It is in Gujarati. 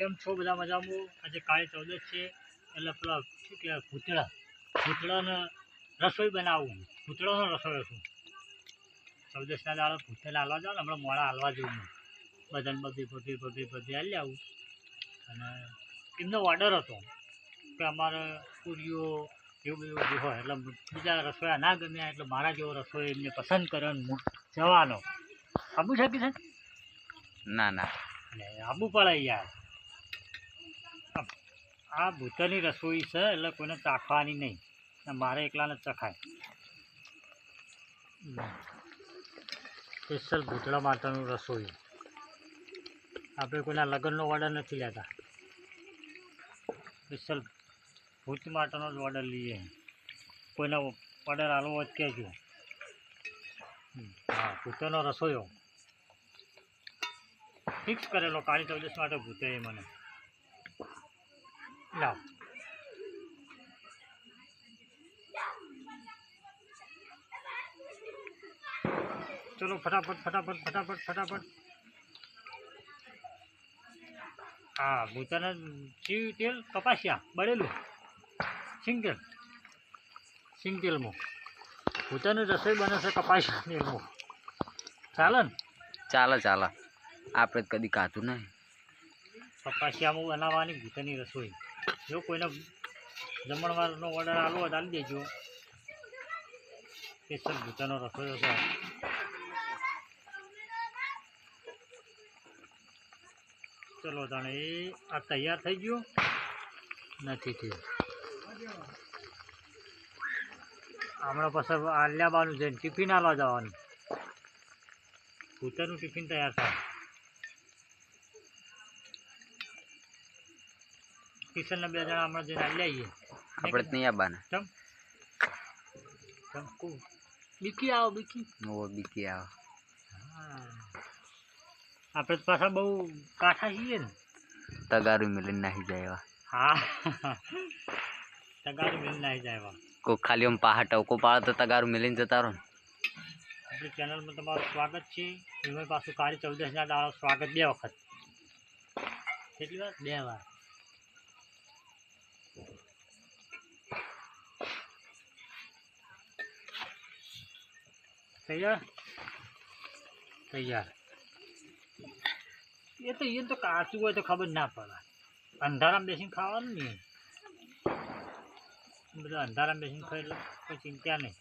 કેમ છો? બધા મજામાં? આજે કાળી ચૌદશ છે. એટલે પેલા શું કહેવાય ભૂતળા ભૂતળાને રસોઈ બનાવવું ભૂતળાનો રસોઈ છું. ચૌદશના દાડે ભૂતળા હાલવા જાવ ને હમણાં મોડા હાલવા જવું બધાને બધી બધી બધી બધી હાલી આવું. અને એમનો ઓર્ડર હતો કે અમારે પૂરીઓ એવું એવું બધું હોય. એટલે બીજા રસોયા ના ગમ્યા એટલે મારા જેવો રસોઈ એમને પસંદ કરે ને જવાનો. આબુ છે કે છે? ના ના. આબુ પડે યાર. આ ભૂતરની રસોઈ છે, એટલે કોઈને ચાખવાની નહીં. મારે એકલાને ચખાય. સ્પેશિયલ ભૂતળા માટેનું રસોઈ. આપણે કોઈના લગ્નનો ઓર્ડર નથી લેતા. સ્પેશિયલ ભૂત માટેનો જ ઓર્ડર લઈએ. કોઈને ઓર્ડર આલવો હોય કહેજો. હા, ભૂતનો રસોઈયો. ફિક્સ કરેલો, કાળી ચૌદશ માટે ભૂતે મને. લાવ ચલો ફટાફટ ફટાફટ ફટાફટ ફટાફટ હા ભૂતાના જીવ તેલ કપાસિયા બળેલું સિંગતેલ સિંગતેલમાં ભૂતાની રસોઈ બને છે કપાસિયા તેલમાં ચાલે ને ચાલે ચાલે આપણે કદી કાધું નહીં કપાસિયામાં બનાવવાની ભૂતની રસોઈ. જો કોઈને જમણવારનો ઓર્ડર આલો તો આલી દેજો. સ્પેશિયલ ભૂતનો રસોઈ છે ચલો એ આ તૈયાર થઈ ગયું? નથી થયું. હમણાં પછી આલ્યાબાનું છે ટિફિન આલવા જવાનું. ભૂતરનું ટિફિન તૈયાર થાય. કિશનના બે જણા હમણાં જઈને આવી આવીએ. આપણે તો નહીં આવવાના. ચમ. ચમકુ બીકી આવો બીકી. ઓ બીકી આવો. આપણે તો પાછા બહુ કાઠા છીએ ને. તગારું મિલીને નાહી જાય એવા. હા. તગારું મિલન નાહી જાય એવા. કોઈ ખાલી આમ પાહા કો પાડે તો તગારું મિલીને જતા રહો આપણી ચેનલમાં તમારું સ્વાગત છે. એમાં પાછું કાળી ચૌદશના દાડો સ્વાગત બે વખત. કેટલી વાર? બે વાર. તૈયાર? તૈયાર. એ તો એ તો કાચું હોય તો ખબર ના પડે. અંધારામાં બેસીને ખાવાનું નહીં બધા અંધારામાં બેસીને ખાઈ એટલે કોઈ ચિંતા નહીં.